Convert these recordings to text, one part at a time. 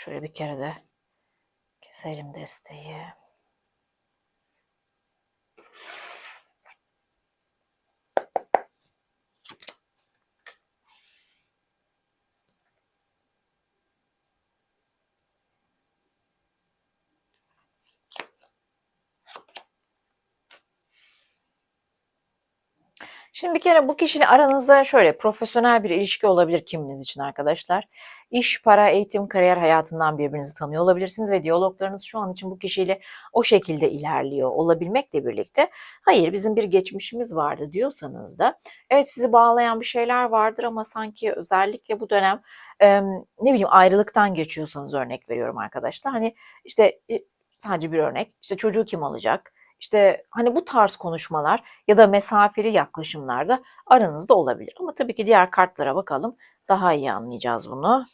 şöyle bir kere de keselim desteği. Şimdi bir kere bu kişiyle aranızda şöyle profesyonel bir ilişki olabilir kiminiz için arkadaşlar. İş, para, eğitim, kariyer hayatından birbirinizi tanıyor olabilirsiniz ve diyaloglarınız şu an için bu kişiyle o şekilde ilerliyor olabilmekle birlikte hayır bizim bir geçmişimiz vardı diyorsanız da evet sizi bağlayan bir şeyler vardır ama sanki özellikle bu dönem ne bileyim ayrılıktan geçiyorsanız örnek veriyorum arkadaşlar. Hani işte e, sadece bir örnek işte çocuğu kim alacak? İşte hani bu tarz konuşmalar ya da mesafeli yaklaşımlarda aranızda olabilir. Ama tabii ki diğer kartlara bakalım. Daha iyi anlayacağız bunu.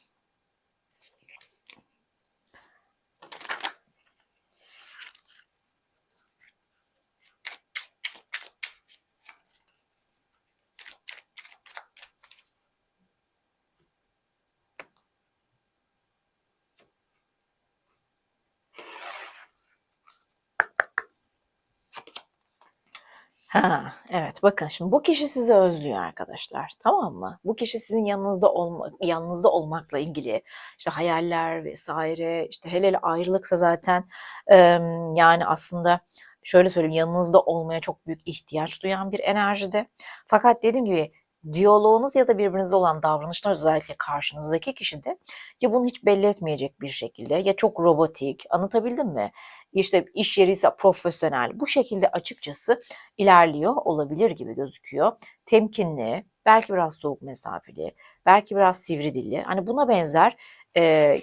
Ha, evet bakın şimdi bu kişi sizi özlüyor arkadaşlar tamam mı? Bu kişi sizin yanınızda olma, yanınızda olmakla ilgili işte hayaller vesaire işte hele hele ayrılıksa zaten em, yani aslında şöyle söyleyeyim yanınızda olmaya çok büyük ihtiyaç duyan bir enerjide. Fakat dediğim gibi diyaloğunuz ya da birbirinize olan davranışlar özellikle karşınızdaki kişide ya bunu hiç belli etmeyecek bir şekilde ya çok robotik anlatabildim mi? İşte iş yeri ise profesyonel bu şekilde açıkçası ilerliyor olabilir gibi gözüküyor. Temkinli, belki biraz soğuk mesafeli, belki biraz sivri dilli. Hani buna benzer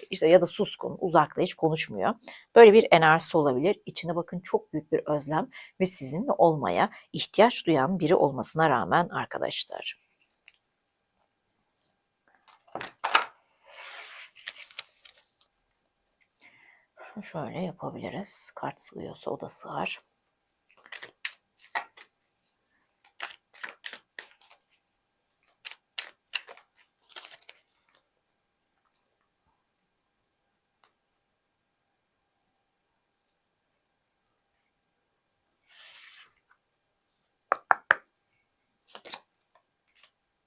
işte ya da suskun, uzakta hiç konuşmuyor. Böyle bir enerjisi olabilir. İçine bakın çok büyük bir özlem ve sizinle olmaya ihtiyaç duyan biri olmasına rağmen arkadaşlar. Şöyle yapabiliriz. Kart sığıyorsa o da sığar.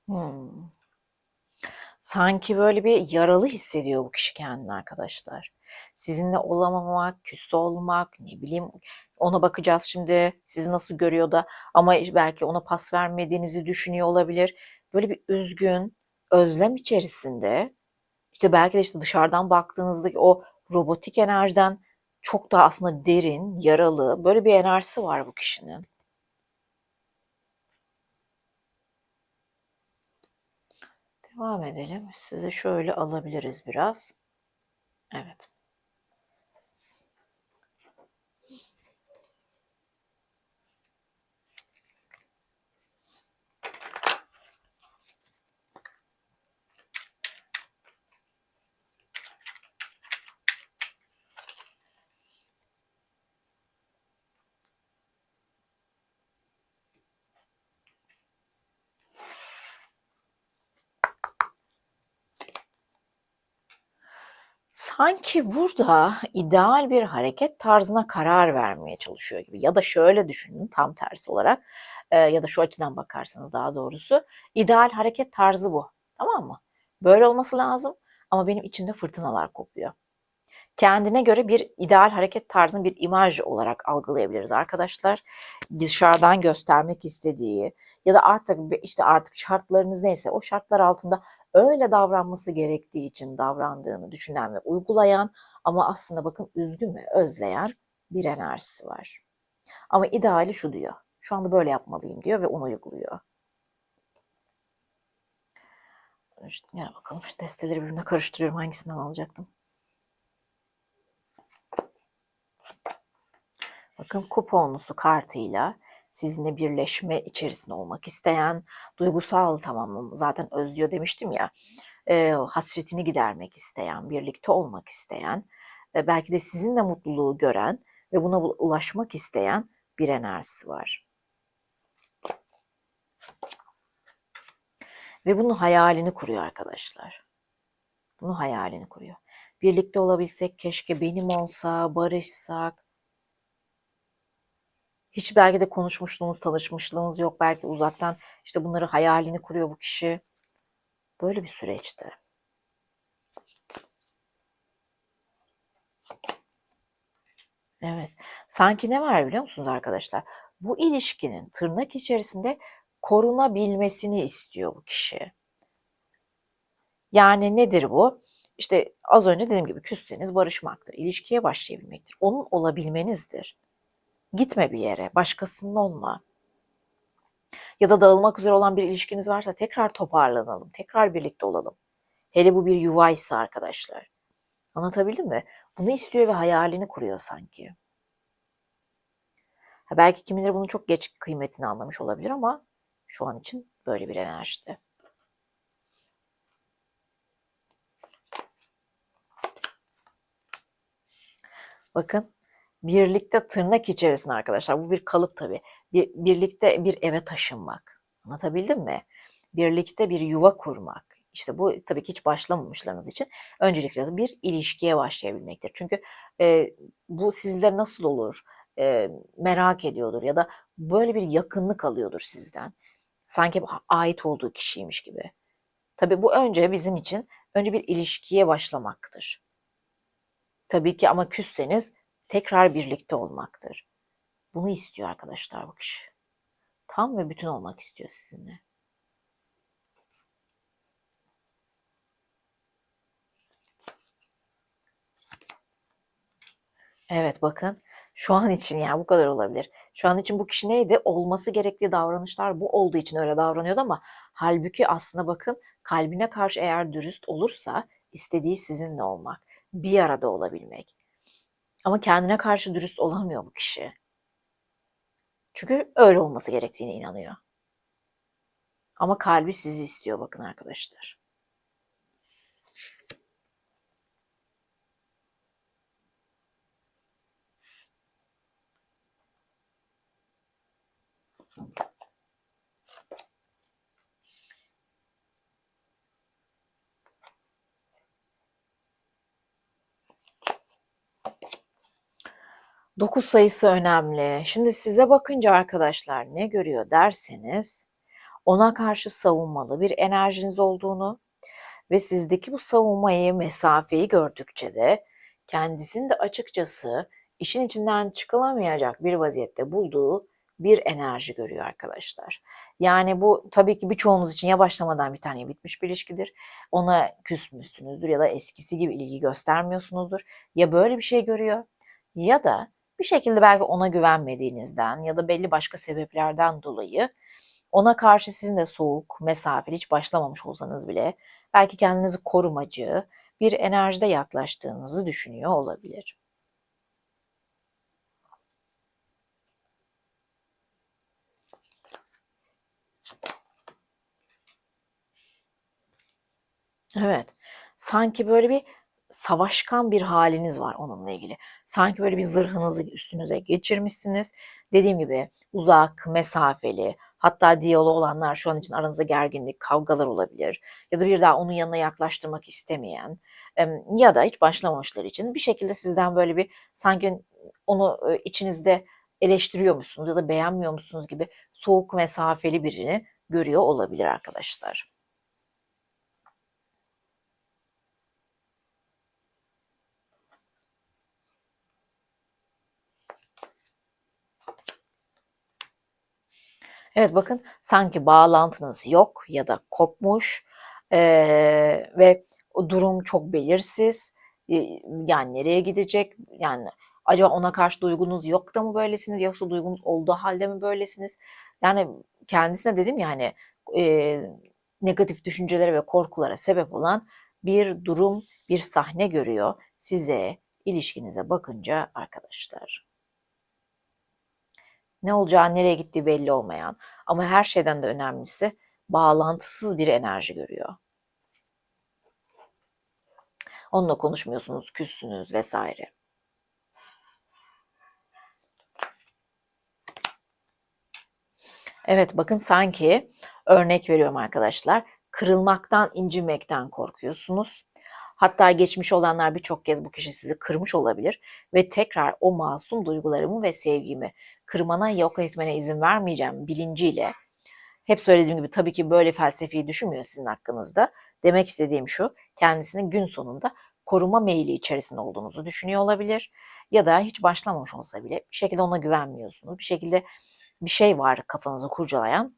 Hmm. Sanki böyle bir yaralı hissediyor bu kişi kendini arkadaşlar. Sizinle olamamak, küs olmak, ne bileyim ona bakacağız şimdi sizi nasıl görüyor da ama belki ona pas vermediğinizi düşünüyor olabilir. Böyle bir üzgün, özlem içerisinde işte belki de işte dışarıdan baktığınızdaki o robotik enerjiden çok daha aslında derin, yaralı böyle bir enerjisi var bu kişinin. Devam edelim. Sizi şöyle alabiliriz biraz. Evet. Sanki burada ideal bir hareket tarzına karar vermeye çalışıyor gibi ya da şöyle düşünün tam tersi olarak e, ya da şu açıdan bakarsanız daha doğrusu ideal hareket tarzı bu tamam mı? Böyle olması lazım ama benim içimde fırtınalar kopuyor. Kendine göre bir ideal hareket tarzını bir imaj olarak algılayabiliriz arkadaşlar. Dışarıdan göstermek istediği ya da artık işte artık şartlarınız neyse o şartlar altında öyle davranması gerektiği için davrandığını düşünen ve uygulayan ama aslında bakın üzgün ve özleyen bir enerjisi var. Ama ideali şu diyor. Şu anda böyle yapmalıyım diyor ve onu uyguluyor. İşte, ya bakalım şu desteleri birbirine karıştırıyorum. Hangisinden alacaktım? Bakın kuponlusu kartıyla sizinle birleşme içerisinde olmak isteyen, duygusal tamamım zaten özlüyor demiştim ya, e, hasretini gidermek isteyen, birlikte olmak isteyen, e, belki de sizinle mutluluğu gören ve buna ulaşmak isteyen bir enerjisi var. Ve bunun hayalini kuruyor arkadaşlar. Bunun hayalini kuruyor. Birlikte olabilsek keşke benim olsa, barışsak, hiç belki de konuşmuşluğunuz, tanışmışlığınız yok. Belki uzaktan işte bunları hayalini kuruyor bu kişi. Böyle bir süreçte. Evet. Sanki ne var biliyor musunuz arkadaşlar? Bu ilişkinin tırnak içerisinde korunabilmesini istiyor bu kişi. Yani nedir bu? İşte az önce dediğim gibi küsseniz barışmaktır, ilişkiye başlayabilmektir. Onun olabilmenizdir. Gitme bir yere, başkasının olma. Ya da dağılmak üzere olan bir ilişkiniz varsa tekrar toparlanalım, tekrar birlikte olalım. Hele bu bir yuvaysa arkadaşlar. Anlatabildim mi? Bunu istiyor ve hayalini kuruyor sanki. Ha belki kimileri bunun çok geç kıymetini anlamış olabilir ama şu an için böyle bir enerjide. Bakın birlikte tırnak içerisinde arkadaşlar bu bir kalıp tabii. Bir, birlikte bir eve taşınmak. Anlatabildim mi? Birlikte bir yuva kurmak. İşte bu tabii ki hiç başlamamışlarınız için öncelikle bir ilişkiye başlayabilmektir. Çünkü e, bu sizler nasıl olur e, merak ediyordur ya da böyle bir yakınlık alıyordur sizden. Sanki ait olduğu kişiymiş gibi. Tabii bu önce bizim için önce bir ilişkiye başlamaktır. Tabii ki ama küsseniz tekrar birlikte olmaktır. Bunu istiyor arkadaşlar bu kişi. Tam ve bütün olmak istiyor sizinle. Evet bakın şu an için yani bu kadar olabilir. Şu an için bu kişi neydi? Olması gerektiği davranışlar bu olduğu için öyle davranıyordu ama halbuki aslında bakın kalbine karşı eğer dürüst olursa istediği sizinle olmak, bir arada olabilmek. Ama kendine karşı dürüst olamıyor bu kişi. Çünkü öyle olması gerektiğine inanıyor. Ama kalbi sizi istiyor bakın arkadaşlar. Dokuz sayısı önemli. Şimdi size bakınca arkadaşlar ne görüyor derseniz ona karşı savunmalı bir enerjiniz olduğunu ve sizdeki bu savunmayı, mesafeyi gördükçe de kendisini de açıkçası işin içinden çıkılamayacak bir vaziyette bulduğu bir enerji görüyor arkadaşlar. Yani bu tabii ki birçoğunuz için ya başlamadan bir tane bitmiş bir ilişkidir. Ona küsmüşsünüzdür ya da eskisi gibi ilgi göstermiyorsunuzdur. Ya böyle bir şey görüyor ya da bir şekilde belki ona güvenmediğinizden ya da belli başka sebeplerden dolayı ona karşı sizin de soğuk, mesafeli hiç başlamamış olsanız bile belki kendinizi korumacı bir enerjide yaklaştığınızı düşünüyor olabilir. Evet. Sanki böyle bir savaşkan bir haliniz var onunla ilgili. Sanki böyle bir zırhınızı üstünüze geçirmişsiniz. Dediğim gibi uzak, mesafeli, hatta diyalog olanlar şu an için aranızda gerginlik, kavgalar olabilir. Ya da bir daha onun yanına yaklaştırmak istemeyen ya da hiç başlamamışlar için bir şekilde sizden böyle bir sanki onu içinizde eleştiriyor musunuz ya da beğenmiyor musunuz gibi soğuk mesafeli birini görüyor olabilir arkadaşlar. Evet bakın sanki bağlantınız yok ya da kopmuş eee, ve o durum çok belirsiz. Eee, yani nereye gidecek? Yani acaba ona karşı duygunuz yok da mı böylesiniz yoksa duygunuz olduğu halde mi böylesiniz? Yani kendisine dedim ya hani eee, negatif düşüncelere ve korkulara sebep olan bir durum, bir sahne görüyor size ilişkinize bakınca arkadaşlar. Ne olacağı, nereye gittiği belli olmayan ama her şeyden de önemlisi bağlantısız bir enerji görüyor. Onunla konuşmuyorsunuz, küssünüz vesaire. Evet bakın sanki örnek veriyorum arkadaşlar. Kırılmaktan, incinmekten korkuyorsunuz. Hatta geçmiş olanlar birçok kez bu kişi sizi kırmış olabilir ve tekrar o masum duygularımı ve sevgimi kırmana, yok etmene izin vermeyeceğim bilinciyle hep söylediğim gibi tabii ki böyle felsefi düşünmüyor sizin hakkınızda. Demek istediğim şu, kendisini gün sonunda koruma meyili içerisinde olduğunuzu düşünüyor olabilir. Ya da hiç başlamamış olsa bile bir şekilde ona güvenmiyorsunuz. Bir şekilde bir şey var kafanızı kurcalayan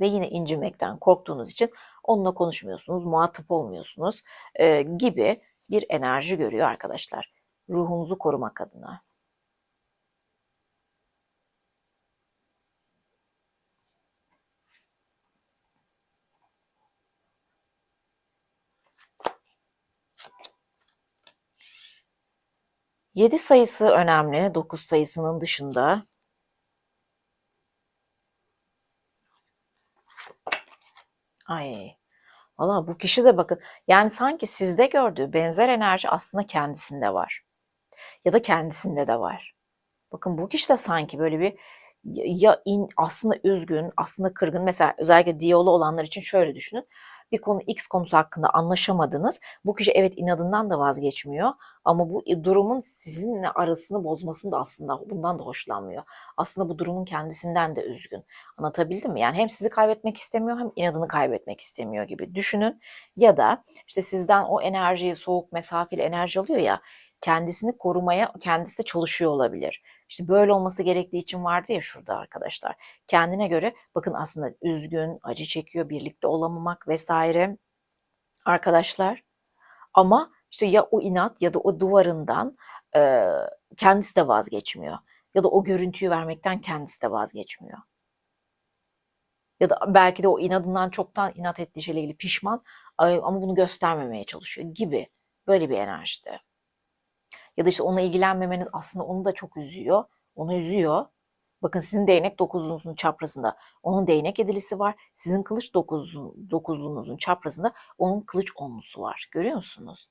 ve yine incinmekten korktuğunuz için onunla konuşmuyorsunuz, muhatap olmuyorsunuz e, gibi bir enerji görüyor arkadaşlar. Ruhunuzu korumak adına. Yedi sayısı önemli. Dokuz sayısının dışında Ay. Valla bu kişi de bakın yani sanki sizde gördüğü benzer enerji aslında kendisinde var. Ya da kendisinde de var. Bakın bu kişi de sanki böyle bir ya in, aslında üzgün, aslında kırgın. Mesela özellikle diyolu olanlar için şöyle düşünün bir konu X konusu hakkında anlaşamadınız. Bu kişi evet inadından da vazgeçmiyor ama bu durumun sizinle arasını bozmasını da aslında bundan da hoşlanmıyor. Aslında bu durumun kendisinden de üzgün. Anlatabildim mi? Yani hem sizi kaybetmek istemiyor hem inadını kaybetmek istemiyor gibi düşünün. Ya da işte sizden o enerjiyi soğuk mesafeli enerji alıyor ya kendisini korumaya kendisi de çalışıyor olabilir. İşte böyle olması gerektiği için vardı ya şurada arkadaşlar. Kendine göre bakın aslında üzgün, acı çekiyor, birlikte olamamak vesaire arkadaşlar. Ama işte ya o inat ya da o duvarından e, kendisi de vazgeçmiyor. Ya da o görüntüyü vermekten kendisi de vazgeçmiyor. Ya da belki de o inadından çoktan inat ettiği şeyle ilgili pişman ama bunu göstermemeye çalışıyor gibi böyle bir enerjide. Ya da işte ona ilgilenmemeniz aslında onu da çok üzüyor. Onu üzüyor. Bakın sizin değnek dokuzunuzun çaprazında onun değnek edilisi var. Sizin kılıç dokuzun, dokuzluğunuzun çaprazında onun kılıç onlusu var. Görüyor musunuz?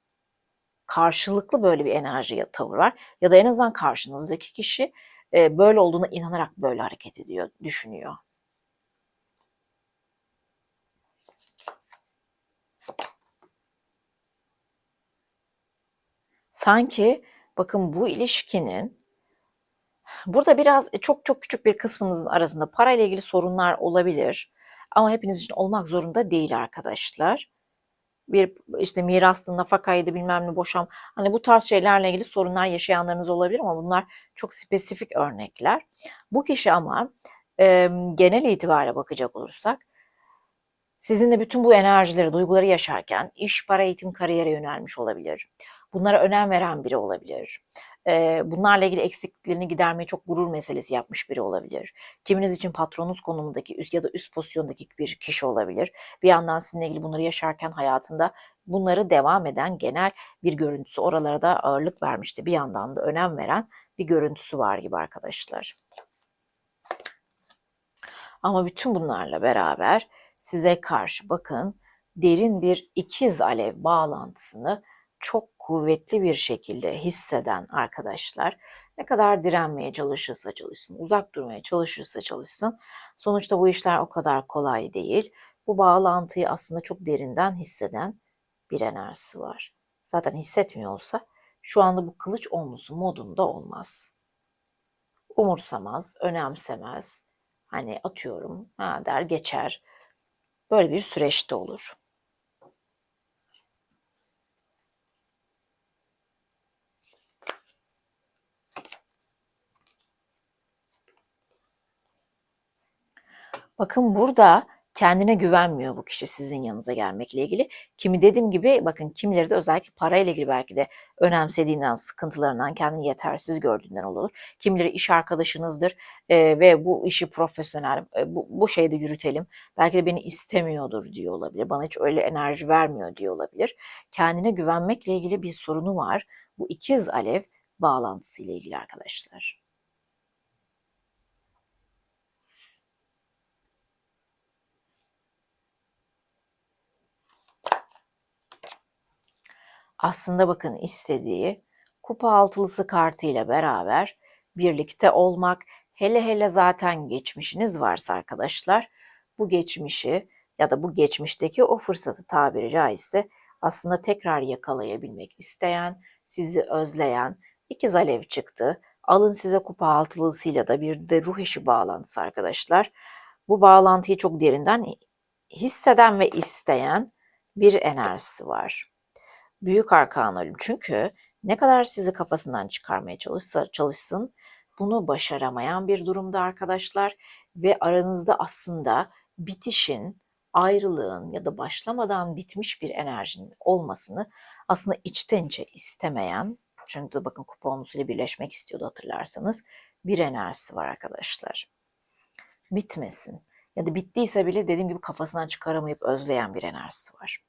Karşılıklı böyle bir enerji ya tavır var. Ya da en azından karşınızdaki kişi e, böyle olduğuna inanarak böyle hareket ediyor, düşünüyor. Sanki bakın bu ilişkinin burada biraz e, çok çok küçük bir kısmınızın arasında parayla ilgili sorunlar olabilir. Ama hepiniz için olmak zorunda değil arkadaşlar. Bir işte mirastı, nafakaydı bilmem ne boşam. Hani bu tarz şeylerle ilgili sorunlar yaşayanlarınız olabilir ama bunlar çok spesifik örnekler. Bu kişi ama e, genel itibariyle bakacak olursak sizinle bütün bu enerjileri, duyguları yaşarken iş, para, eğitim, kariyere yönelmiş olabilir. Bunlara önem veren biri olabilir. Bunlarla ilgili eksikliklerini gidermeyi çok gurur meselesi yapmış biri olabilir. Kiminiz için patronunuz konumundaki üst ya da üst pozisyondaki bir kişi olabilir. Bir yandan sizinle ilgili bunları yaşarken hayatında bunları devam eden genel bir görüntüsü oralara da ağırlık vermişti. Bir yandan da önem veren bir görüntüsü var gibi arkadaşlar. Ama bütün bunlarla beraber size karşı bakın derin bir ikiz alev bağlantısını çok kuvvetli bir şekilde hisseden arkadaşlar ne kadar direnmeye çalışırsa çalışsın, uzak durmaya çalışırsa çalışsın sonuçta bu işler o kadar kolay değil. Bu bağlantıyı aslında çok derinden hisseden bir enerjisi var. Zaten hissetmiyor olsa şu anda bu kılıç omlusu modunda olmaz. Umursamaz, önemsemez. Hani atıyorum ha der geçer. Böyle bir süreçte olur. Bakın burada kendine güvenmiyor bu kişi sizin yanınıza gelmekle ilgili. Kimi dediğim gibi bakın kimileri de özellikle parayla ilgili belki de önemsediğinden, sıkıntılarından, kendini yetersiz gördüğünden olur. Kimileri iş arkadaşınızdır e, ve bu işi profesyonel, e, bu, bu şeyde yürütelim. Belki de beni istemiyordur diyor olabilir. Bana hiç öyle enerji vermiyor diyor olabilir. Kendine güvenmekle ilgili bir sorunu var. Bu ikiz alev bağlantısı ile ilgili arkadaşlar. Aslında bakın istediği kupa altılısı kartıyla beraber birlikte olmak. Hele hele zaten geçmişiniz varsa arkadaşlar bu geçmişi ya da bu geçmişteki o fırsatı tabiri caizse aslında tekrar yakalayabilmek isteyen, sizi özleyen ikiz alev çıktı. Alın size kupa altılısıyla da bir de ruh eşi bağlantısı arkadaşlar. Bu bağlantıyı çok derinden hisseden ve isteyen bir enerjisi var. Büyük arkan ölüm. Çünkü ne kadar sizi kafasından çıkarmaya çalışsa çalışsın bunu başaramayan bir durumda arkadaşlar ve aranızda aslında bitişin, ayrılığın ya da başlamadan bitmiş bir enerjinin olmasını aslında içten içe istemeyen çünkü bakın kuponlusuyla birleşmek istiyordu hatırlarsanız bir enerjisi var arkadaşlar. Bitmesin ya da bittiyse bile dediğim gibi kafasından çıkaramayıp özleyen bir enerjisi var.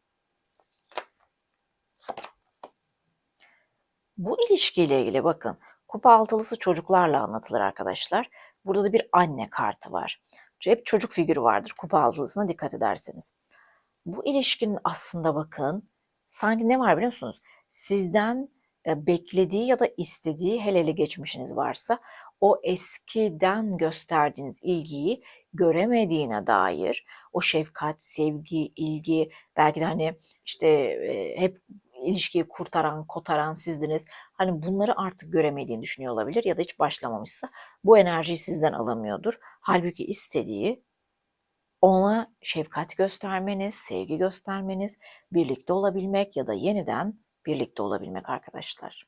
Bu ilişkiyle ilgili bakın kupa altılısı çocuklarla anlatılır arkadaşlar. Burada da bir anne kartı var. Hep çocuk figürü vardır kupa altılısına dikkat ederseniz. Bu ilişkinin aslında bakın sanki ne var biliyor musunuz? Sizden e, beklediği ya da istediği hele hele geçmişiniz varsa o eskiden gösterdiğiniz ilgiyi göremediğine dair o şefkat, sevgi, ilgi belki de hani işte e, hep ilişkiyi kurtaran, kotaran sizdiniz. Hani bunları artık göremediğini düşünüyor olabilir ya da hiç başlamamışsa bu enerjiyi sizden alamıyordur. Halbuki istediği ona şefkat göstermeniz, sevgi göstermeniz, birlikte olabilmek ya da yeniden birlikte olabilmek arkadaşlar.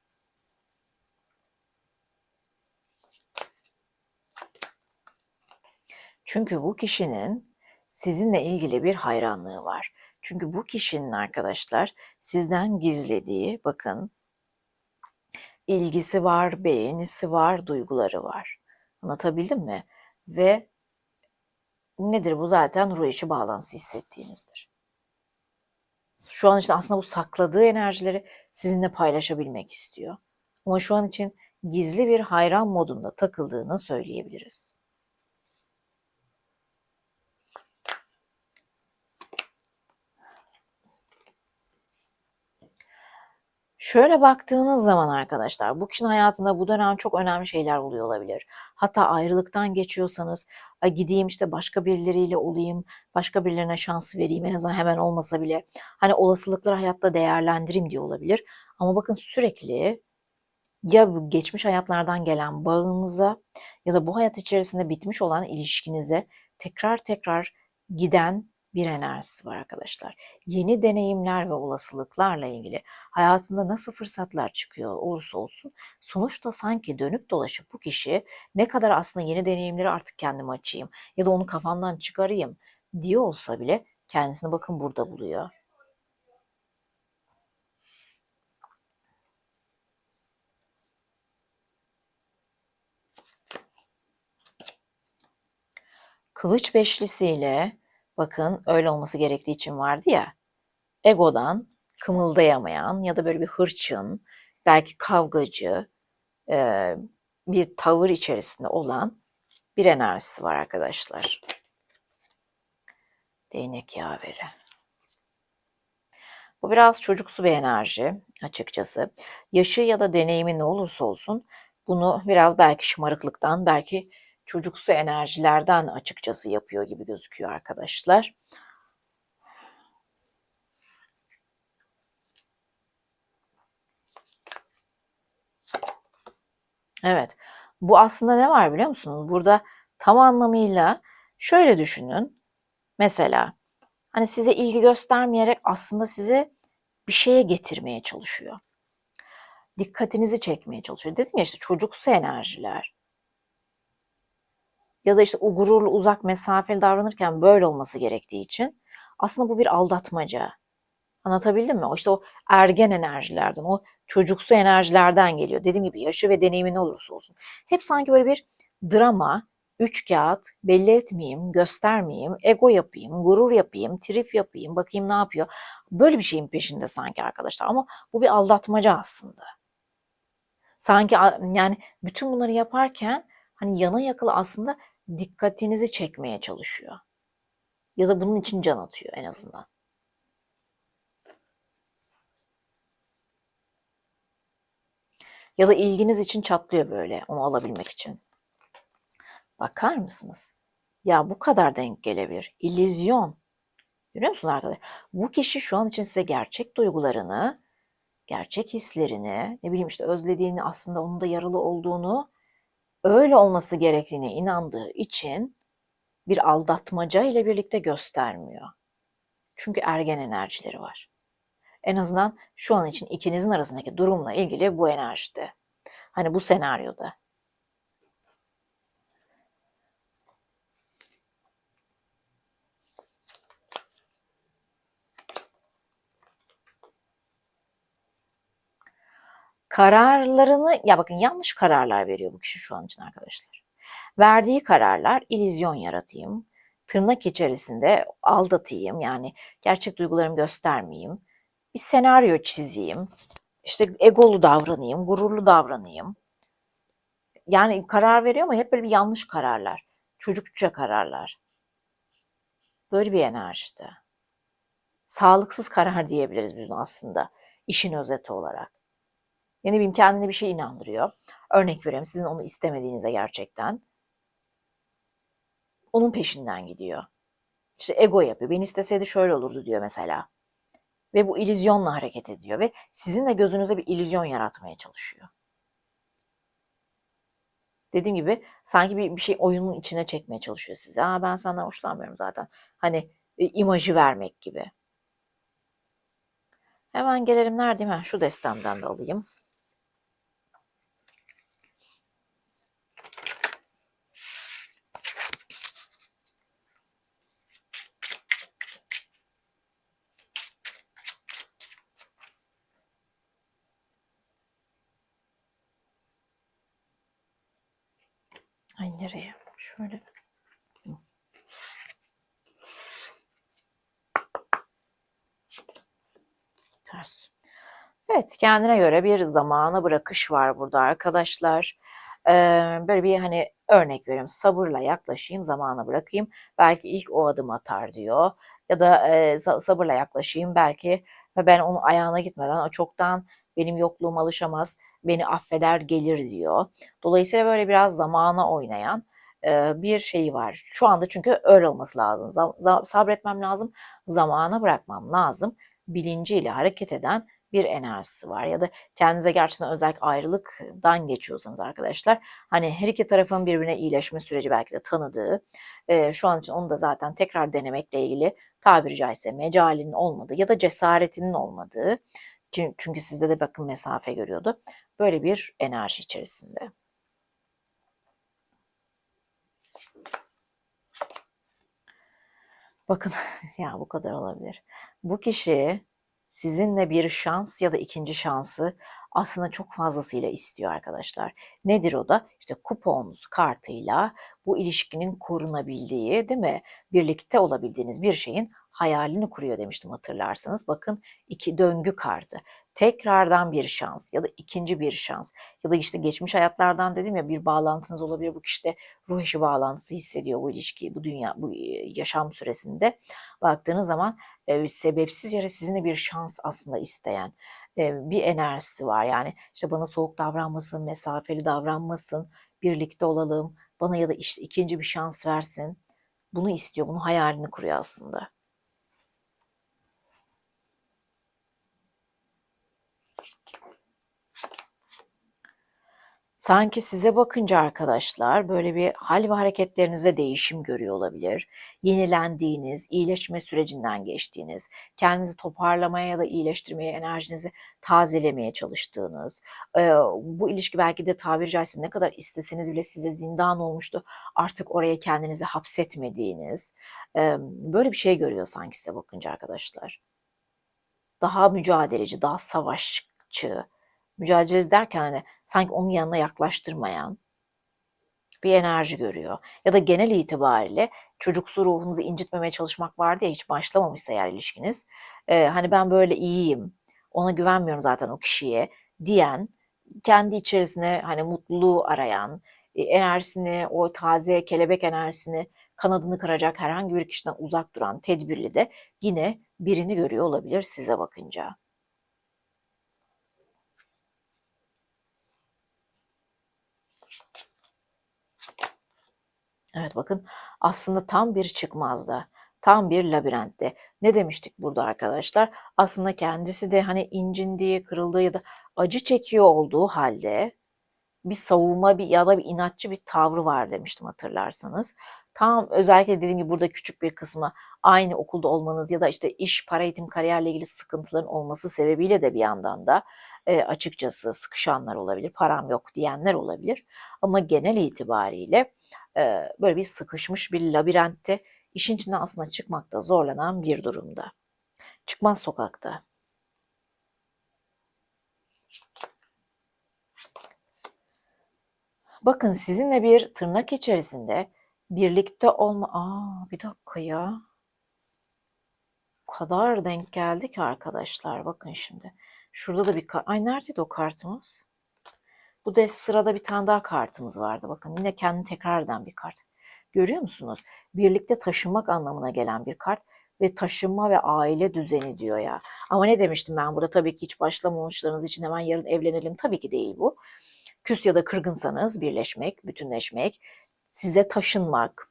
Çünkü bu kişinin sizinle ilgili bir hayranlığı var. Çünkü bu kişinin arkadaşlar sizden gizlediği bakın ilgisi var, beğenisi var, duyguları var. Anlatabildim mi? Ve nedir bu zaten ruh içi bağlantısı hissettiğinizdir. Şu an işte aslında bu sakladığı enerjileri sizinle paylaşabilmek istiyor. Ama şu an için gizli bir hayran modunda takıldığını söyleyebiliriz. Şöyle baktığınız zaman arkadaşlar bu kişinin hayatında bu dönem çok önemli şeyler oluyor olabilir. Hatta ayrılıktan geçiyorsanız gideyim işte başka birileriyle olayım, başka birilerine şans vereyim en azından hemen olmasa bile. Hani olasılıkları hayatta değerlendireyim diye olabilir. Ama bakın sürekli ya geçmiş hayatlardan gelen bağınıza ya da bu hayat içerisinde bitmiş olan ilişkinize tekrar tekrar giden bir enerjisi var arkadaşlar. Yeni deneyimler ve olasılıklarla ilgili hayatında nasıl fırsatlar çıkıyor olursa olsun sonuçta sanki dönüp dolaşıp bu kişi ne kadar aslında yeni deneyimleri artık kendime açayım ya da onu kafamdan çıkarayım diyor olsa bile kendisini bakın burada buluyor. Kılıç beşlisiyle bakın öyle olması gerektiği için vardı ya. Egodan kımıldayamayan ya da böyle bir hırçın, belki kavgacı e, bir tavır içerisinde olan bir enerjisi var arkadaşlar. Değnek yaveri. Bu biraz çocuksu bir enerji açıkçası. Yaşı ya da deneyimi ne olursa olsun bunu biraz belki şımarıklıktan, belki çocuksu enerjilerden açıkçası yapıyor gibi gözüküyor arkadaşlar. Evet. Bu aslında ne var biliyor musunuz? Burada tam anlamıyla şöyle düşünün. Mesela hani size ilgi göstermeyerek aslında size bir şeye getirmeye çalışıyor. Dikkatinizi çekmeye çalışıyor. Dedim ya işte çocuksu enerjiler. Ya da işte o gururlu uzak mesafeli davranırken böyle olması gerektiği için aslında bu bir aldatmaca. Anlatabildim mi? O işte o ergen enerjilerden, o çocuksu enerjilerden geliyor. Dediğim gibi yaşı ve deneyimi ne olursa olsun. Hep sanki böyle bir drama, üç kağıt, belli etmeyeyim, göstermeyeyim, ego yapayım, gurur yapayım, trip yapayım, bakayım ne yapıyor. Böyle bir şeyin peşinde sanki arkadaşlar. Ama bu bir aldatmaca aslında. Sanki yani bütün bunları yaparken hani yana yakıla aslında dikkatinizi çekmeye çalışıyor. Ya da bunun için can atıyor en azından. Ya da ilginiz için çatlıyor böyle onu alabilmek için. Bakar mısınız? Ya bu kadar denk gelebilir. İllüzyon. Görüyor musunuz arkadaşlar? Bu kişi şu an için size gerçek duygularını, gerçek hislerini, ne bileyim işte özlediğini, aslında onun da yaralı olduğunu, öyle olması gerektiğine inandığı için bir aldatmaca ile birlikte göstermiyor. Çünkü ergen enerjileri var. En azından şu an için ikinizin arasındaki durumla ilgili bu enerjide. Hani bu senaryoda. Kararlarını, ya bakın yanlış kararlar veriyor bu kişi şu an için arkadaşlar. Verdiği kararlar illüzyon yaratayım, tırnak içerisinde aldatayım yani gerçek duygularımı göstermeyeyim, bir senaryo çizeyim, işte egolu davranayım, gururlu davranayım. Yani karar veriyor ama hep böyle bir yanlış kararlar, çocukça kararlar. Böyle bir enerjide. Sağlıksız karar diyebiliriz bunu aslında işin özeti olarak. Yani bileyim kendine bir şey inandırıyor. Örnek veriyorum sizin onu istemediğinize gerçekten. Onun peşinden gidiyor. İşte ego yapıyor. Ben isteseydi şöyle olurdu diyor mesela. Ve bu illüzyonla hareket ediyor ve sizin de gözünüze bir illüzyon yaratmaya çalışıyor. Dediğim gibi sanki bir, bir şey oyunun içine çekmeye çalışıyor size. Aa ben senden hoşlanmıyorum zaten. Hani e, imajı vermek gibi. Hemen gelelim neredeyim? Ha, şu destemden de alayım. Ay nereye? Şöyle. Ters. Evet, kendine göre bir zamana bırakış var burada arkadaşlar. Böyle bir hani örnek veriyorum. Sabırla yaklaşayım, zamana bırakayım. Belki ilk o adım atar diyor. Ya da sabırla yaklaşayım belki ve ben onun ayağına gitmeden o çoktan benim yokluğuma alışamaz beni affeder gelir diyor. Dolayısıyla böyle biraz zamana oynayan bir şey var. Şu anda çünkü öyle olması lazım. Sabretmem lazım, zamana bırakmam lazım. Bilinciyle hareket eden bir enerjisi var. Ya da kendinize gerçekten özellikle ayrılıktan geçiyorsanız arkadaşlar hani her iki tarafın birbirine iyileşme süreci belki de tanıdığı şu an için onu da zaten tekrar denemekle ilgili tabiri caizse mecalinin olmadığı ya da cesaretinin olmadığı çünkü sizde de bakın mesafe görüyordu. Böyle bir enerji içerisinde. Bakın ya bu kadar olabilir. Bu kişi sizinle bir şans ya da ikinci şansı aslında çok fazlasıyla istiyor arkadaşlar. Nedir o da? İşte kupon kartıyla bu ilişkinin korunabildiği, değil mi? Birlikte olabildiğiniz bir şeyin hayalini kuruyor demiştim hatırlarsanız. Bakın iki döngü kartı. Tekrardan bir şans ya da ikinci bir şans ya da işte geçmiş hayatlardan dedim ya bir bağlantınız olabilir. Bu kişi de ruh eşi bağlantısı hissediyor bu ilişkiyi, bu dünya, bu yaşam süresinde. Baktığınız zaman e, sebepsiz yere sizinle bir şans aslında isteyen e, bir enerjisi var. Yani işte bana soğuk davranmasın, mesafeli davranmasın, birlikte olalım, bana ya da işte ikinci bir şans versin. Bunu istiyor, bunu hayalini kuruyor aslında. Sanki size bakınca arkadaşlar böyle bir hal ve hareketlerinizde değişim görüyor olabilir. Yenilendiğiniz, iyileşme sürecinden geçtiğiniz, kendinizi toparlamaya ya da iyileştirmeye, enerjinizi tazelemeye çalıştığınız, bu ilişki belki de tabiri caizse ne kadar isteseniz bile size zindan olmuştu, artık oraya kendinizi hapsetmediğiniz, böyle bir şey görüyor sanki size bakınca arkadaşlar. Daha mücadeleci, daha savaşçı, mücadele derken hani sanki onun yanına yaklaştırmayan bir enerji görüyor. Ya da genel itibariyle çocuksu ruhunuzu incitmemeye çalışmak vardı ya hiç başlamamışsa eğer ilişkiniz. Eee, hani ben böyle iyiyim, ona güvenmiyorum zaten o kişiye diyen, kendi içerisine hani mutluluğu arayan, eee, enerjisini, o taze kelebek enerjisini kanadını kıracak herhangi bir kişiden uzak duran tedbirli de yine birini görüyor olabilir size bakınca. Evet bakın aslında tam bir çıkmazda, tam bir labirentte. Ne demiştik burada arkadaşlar? Aslında kendisi de hani incindiği, kırıldığı ya da acı çekiyor olduğu halde bir savunma bir ya da bir inatçı bir tavrı var demiştim hatırlarsanız. Tam özellikle dediğim gibi burada küçük bir kısmı aynı okulda olmanız ya da işte iş, para, eğitim, kariyerle ilgili sıkıntıların olması sebebiyle de bir yandan da e, açıkçası sıkışanlar olabilir, param yok diyenler olabilir. Ama genel itibariyle e, böyle bir sıkışmış bir labirentte işin içinden aslında çıkmakta zorlanan bir durumda. Çıkmaz sokakta. Bakın sizinle bir tırnak içerisinde birlikte olma... Aa bir dakika ya. O kadar denk geldi ki arkadaşlar. Bakın şimdi. Şurada da bir. Ay neredeydi o kartımız? Bu da sırada bir tane daha kartımız vardı. Bakın yine kendini tekrar eden bir kart. Görüyor musunuz? Birlikte taşınmak anlamına gelen bir kart ve taşınma ve aile düzeni diyor ya. Ama ne demiştim ben burada tabii ki hiç başlamamışlarınız için hemen yarın evlenelim tabii ki değil bu. Küs ya da kırgınsanız birleşmek, bütünleşmek, size taşınmak,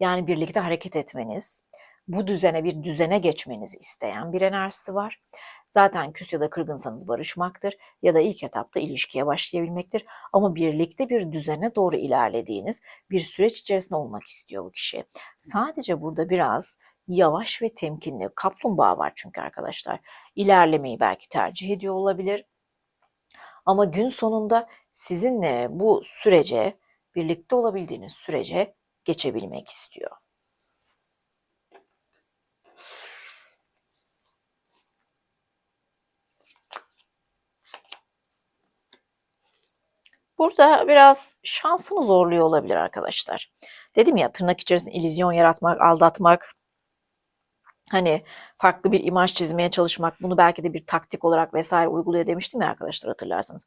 yani birlikte hareket etmeniz, bu düzene bir düzene geçmenizi isteyen bir enerjisi var. Zaten küs ya da kırgınsanız barışmaktır ya da ilk etapta ilişkiye başlayabilmektir. Ama birlikte bir düzene doğru ilerlediğiniz bir süreç içerisinde olmak istiyor bu kişi. Sadece burada biraz yavaş ve temkinli, kaplumbağa var çünkü arkadaşlar. İlerlemeyi belki tercih ediyor olabilir. Ama gün sonunda sizinle bu sürece, birlikte olabildiğiniz sürece geçebilmek istiyor. Burada biraz şansını zorluyor olabilir arkadaşlar. Dedim ya tırnak içerisinde illüzyon yaratmak, aldatmak, hani farklı bir imaj çizmeye çalışmak, bunu belki de bir taktik olarak vesaire uyguluyor demiştim ya arkadaşlar hatırlarsanız.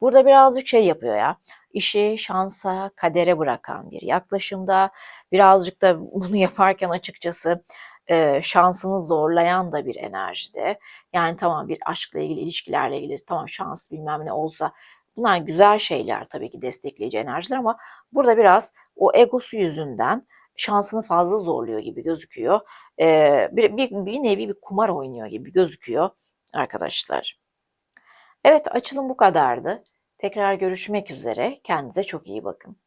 Burada birazcık şey yapıyor ya, işi şansa, kadere bırakan bir yaklaşımda, birazcık da bunu yaparken açıkçası e, şansını zorlayan da bir enerjide. Yani tamam bir aşkla ilgili, ilişkilerle ilgili tamam şans bilmem ne olsa bunlar güzel şeyler tabii ki destekleyici enerjiler ama burada biraz o egosu yüzünden şansını fazla zorluyor gibi gözüküyor. Ee, bir, bir, bir nevi bir kumar oynuyor gibi gözüküyor arkadaşlar. Evet açılım bu kadardı. Tekrar görüşmek üzere. Kendinize çok iyi bakın.